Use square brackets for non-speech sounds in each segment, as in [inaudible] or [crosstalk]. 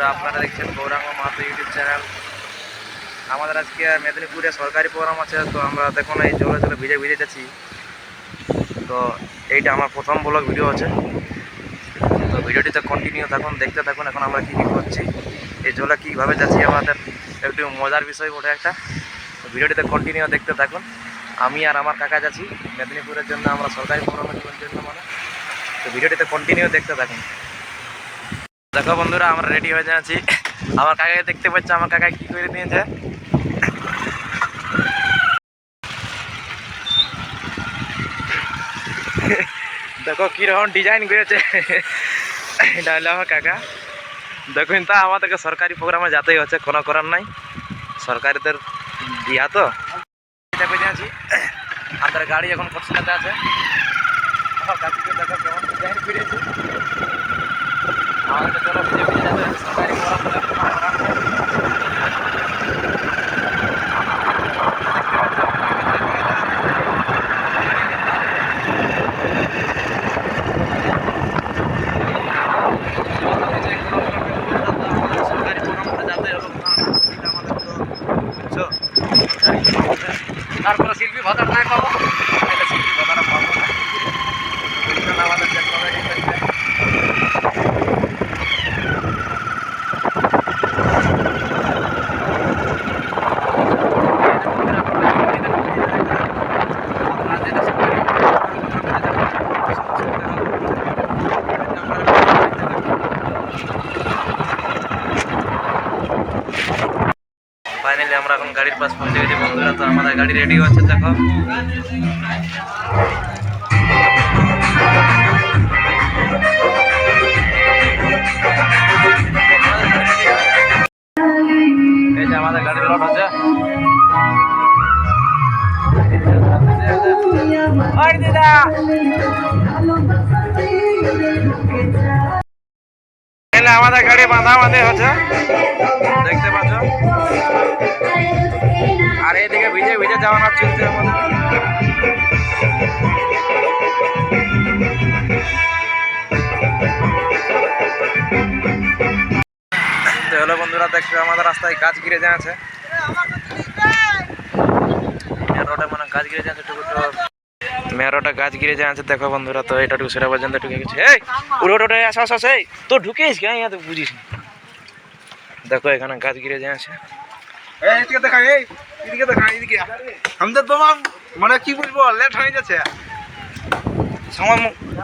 বন্ধুরা, আপনারা দেখছেন গৌরাঙ্গ মাহাতো ইউটিউব চ্যানেল। আমাদের আজকে মেদিনীপুরে সরকারি প্রোগ্রাম আছে, তো আমরা দেখুন এই জলে জলে ভিজে ভিজে যাচ্ছি। তো এইটা আমার প্রথম ব্লগ ভিডিও আছে। তো ভিডিওটিতে কন্টিনিউ থাকুন, দেখতে থাকুন, এখন আমরা কী কী করছি, এই জলে কীভাবে যাচ্ছি, আমাদের একটু মজার বিষয় বটে একটা। তো ভিডিওটিতে কন্টিনিউ দেখতে থাকুন। আমি আর আমার কাকা যাচ্ছি, মেদিনীপুরের জন্য, আমরা সরকারি প্রোগ্রামের জন্য মানে তো ভিডিওটিতে কন্টিনিউ দেখতে থাকুন। দেখো বন্ধুরা, আমরা রেডি হয়ে যাচ্ছি। আমার কাকাকে দেখতে পাচ্ছি, আমার কাকা কি করে নিয়েছে দেখো কীরকম ডিজাইন করেছে। এটা হলো আমার কাকা। দেখুন তা আমাদেরকে সরকারি প্রোগ্রামে যাতেই হচ্ছে, কোনো করার নাই। সরকারিদের দিয়া তো। এটা আছি। আমাদের গাড়ি এখন কচ্ছিলাতে আছে। দেখো কেমন ডিজাইন করেছে। তারপরে শিল্পী ভাতার নাই পাবো তাহলে শিল্পী ভাতাটা পাবো না ওই জন্য আমাদের যে কমিটি করছে ফাইনালি পাশ পৌঁছে গেছি বন্ধুরা, তো আমাদের গাড়ি রেডিও আছে দেখো। এই যে আমাদের গাড়ির লোড এখানে আমাদের গাড়ি বাঁধা বাঁধে হচ্ছে। দেখতে পাচ্ছ? আর এদিকে ভিজে ভিজে যাওয়ানো চলছে আমাদের হলো বন্ধুরা, দেখছ আমাদের রাস্তায় গাছ যাচ্ছে রোডে মানে গাছ গাছ গিরে যাচ্ছে দেখো বন্ধুরা, তো এটা সেটা গেছে। উঠে আসা তো বুঝিস দেখো এখানে গাছ গিরে যাচ্ছে এই এদিকে দেখা এই এদিকে দেখা এদিকে। আমাদের তো মানে কি বলব লেট হয়ে যাচ্ছে সময়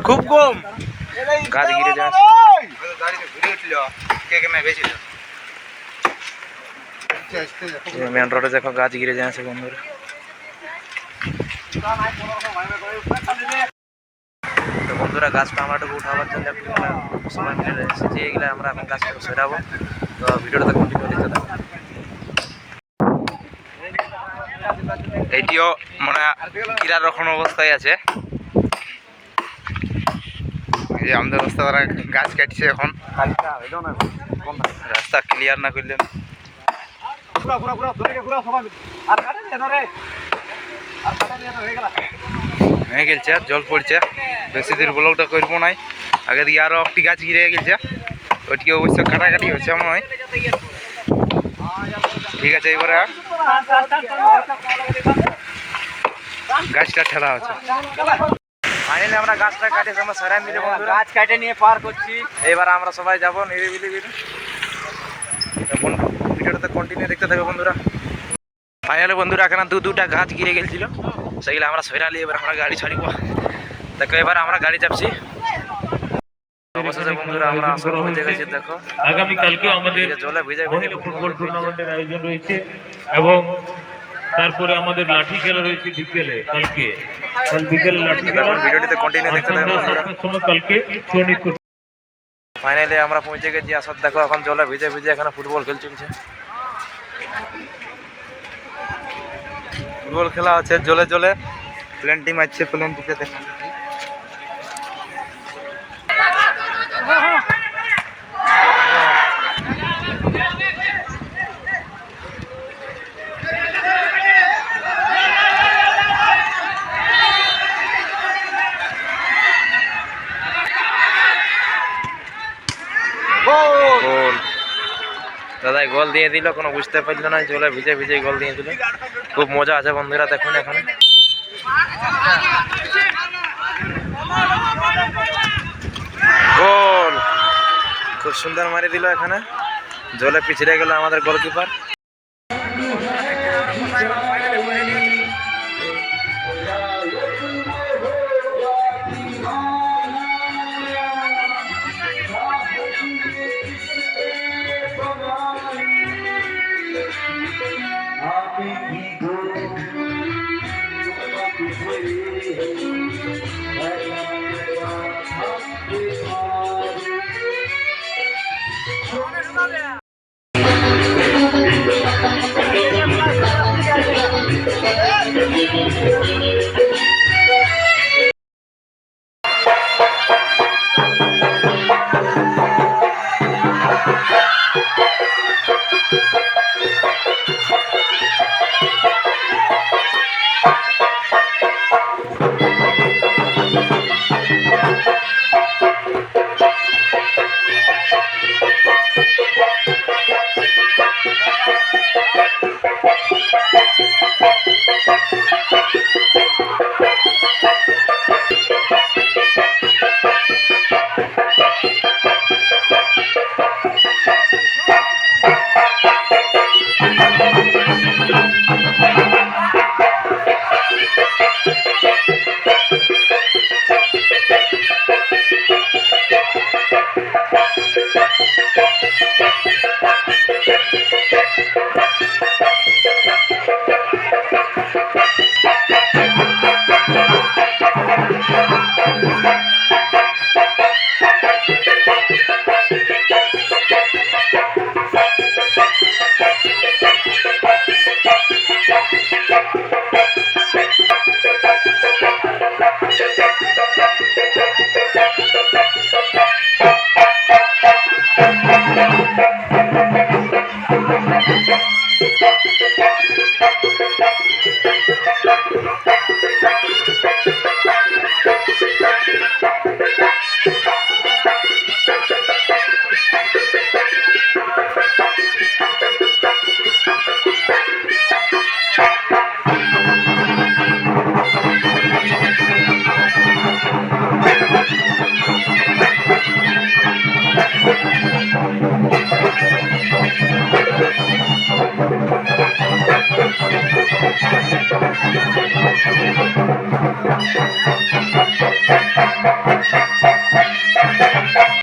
খুব কম। গাছ গিরে যাচ্ছে গাড়িতে ঘুরে উঠল কে কে বেশি মেন রোডে দেখো গাছ গিরে যাচ্ছে বন্ধুরা। তো বন্ধুরা গাছটা আমরা একটু উঠাবার জন্য সময় মিলে এসেছি। এগুলো আমরা এখন গাছটা সরাবো। তো ভিডিওটা কন্টিনিউ দেখতে থাকো। এইটিও মানে কিরা রকম অবস্থায় আছে। এই যে আমাদের রাস্তা দ্বারা গাছ কাটছে এখন। রাস্তা ক্লিয়ার না করলে। হয়ে গেছে জল পড়ছে। বেশি দূর ব্লকটা করব নাই। আগে দিকে আরও একটি গাছ গিরে গেছে ওইটিকে অবশ্য কাটাকাটি হচ্ছে হয়। ঠিক আছে, এবারে গাছটা ঠেলা হচ্ছে ফাইনালি আমরা গাছটা কাটিয়ে আমরা সরাই মিলে বন্ধুরা। গাছ কাটে নিয়ে পার করছি। এবার আমরা সবাই যাব নিরিবিলি বিলি। ভিডিওটাতে কন্টিনিউ দেখতে থাকবে বন্ধুরা। ফাইনালি বন্ধুরা এখানে দু দুটা গাছ গিরে গেছিল। সেগুলো আমরা সরালি এবার আমরা গাড়ি ছাড়িব। দেখো এবার আমরা গাড়ি চাপছি। অবশেষে বন্ধুরা আমরা আসর দেখো। আগামী কালকেও আমাদের জলে ভিজে ভিজে ফুটবল টুর্নামেন্টের আয়োজন রয়েছে এবং তারপরে আমাদের লাঠি খেলা রয়েছে বিকেলে কালকে। কাল বিকেলে লাঠি খেলা ভিডিওটিতে কন্টিনিউ দেখতে সময় কালকে সৈনিক ফাইনালি আমরা পৌঁছে গেছি আসার দেখো এখন জলে ভিজে ভিজে এখানে ফুটবল খেল চলছে ফুটবল খেলা হচ্ছে জলে জলে। প্লেনটি মারছে প্লেনটিতে দেখো গোল। দাদাই গোল দিয়ে দিল, কোনো বুঝতে পারল না জলে ভিজে ভিজে গোল দিয়ে দিল। খুব মজা আছে বন্ধুরা, দেখুন এখন। গোল। খুব সুন্দর মারি দিল এখানে। জলে পিছিয়ে গেল আমাদের গোলকিপার Happy Easter. Yeah. [laughs]